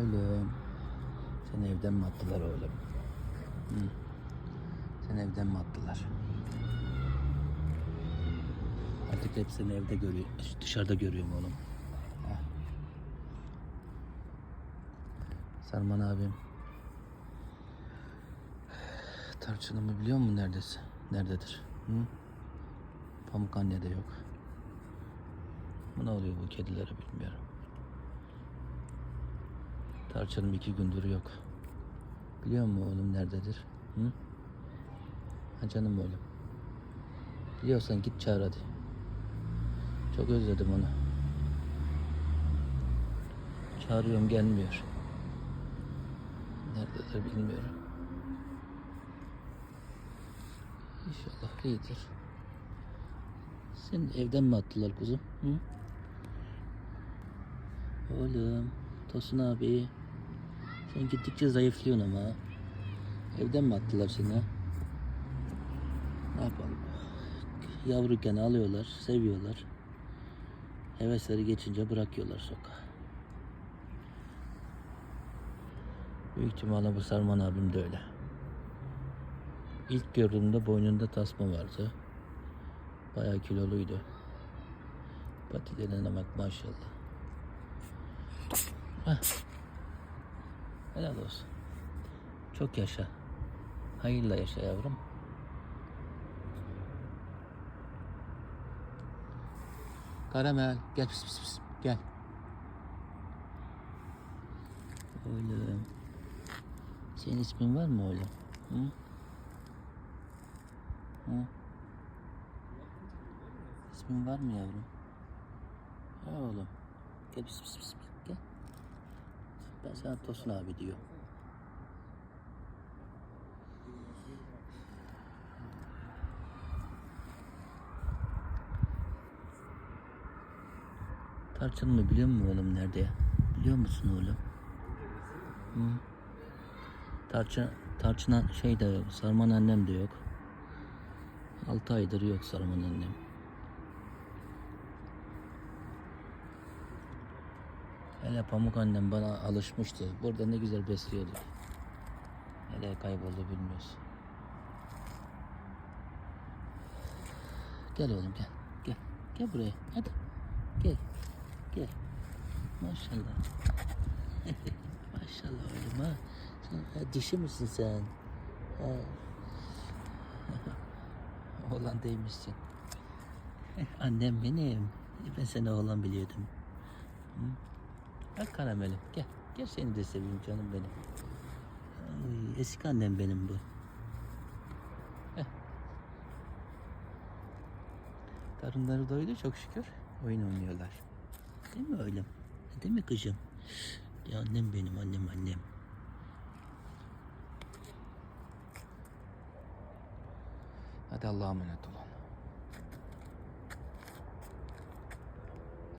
Oğlum. Seni evden mi attılar oğlum? Hı. Seni evden mi attılar? Artık hep seni evde görüyor, dışarıda görüyorum oğlum. Heh. Sarman abim. Tarçınımı biliyor musun neredesin? Nerededir? Hı? Pamuk anne de yok. Bu ne oluyor bu kedilere bilmiyorum. Tarçınım iki gündür yok. Biliyor musun oğlum nerededir? Hı? Ha canım oğlum. Biliyorsan git çağır hadi. Çok özledim onu. Çağırıyorum gelmiyor. Nerededir bilmiyorum. İnşallah iyidir. Seni evden mi attılar kuzum? Hı? Oğlum, Tosun abi. Sen gittikçe zayıflıyorsun ama. Evden mi attılar seni? Ne yapalım? Yavruyken alıyorlar, seviyorlar. Hevesleri geçince bırakıyorlar sokağa. Büyük ihtimalle bu Sarman abim de öyle. İlk gördüğümde boynunda tasma vardı. Bayağı kiloluydu. Patilerine bak maşallah. Heh. Helal olsun. Çok yaşa. Hayırla yaşa yavrum. Karamel gel pis pis pis gel. Oğlum. Senin ismin var mı oğlum? Hı? Hı? İsmin var mı yavrum? Ha oğlum. Gel pis pis pis. Ben sana Tosun abi diyor. Tarçın mı biliyor musun oğlum nerede? Biliyor musun oğlum? Hı? Tarçın, tarçına şey de yok, sarman annem de yok. 6 aydır yok sarman annem. Hele pamuk annem bana alışmıştı. Burada ne güzel besliyordu. Nereye kayboldu bilmiyoruz. Gel oğlum gel. Gel. Gel buraya. Hadi. Gel. Gel. Maşallah. Maşallah oğlum ha. Sen ha, dişi misin sen? Ha. oğlan değilmişsin. Annem benim. Ben seni oğlan biliyordum. Hı? Bak karamelim. Gel. Gel seni de seveyim canım benim. Ay, eski annem benim bu. Heh. Karınları doydu çok şükür. Oyun oynuyorlar. Değil mi oğlum? Değil mi kızım? Ya annem benim annem annem. Hadi Allah'a emanet olun.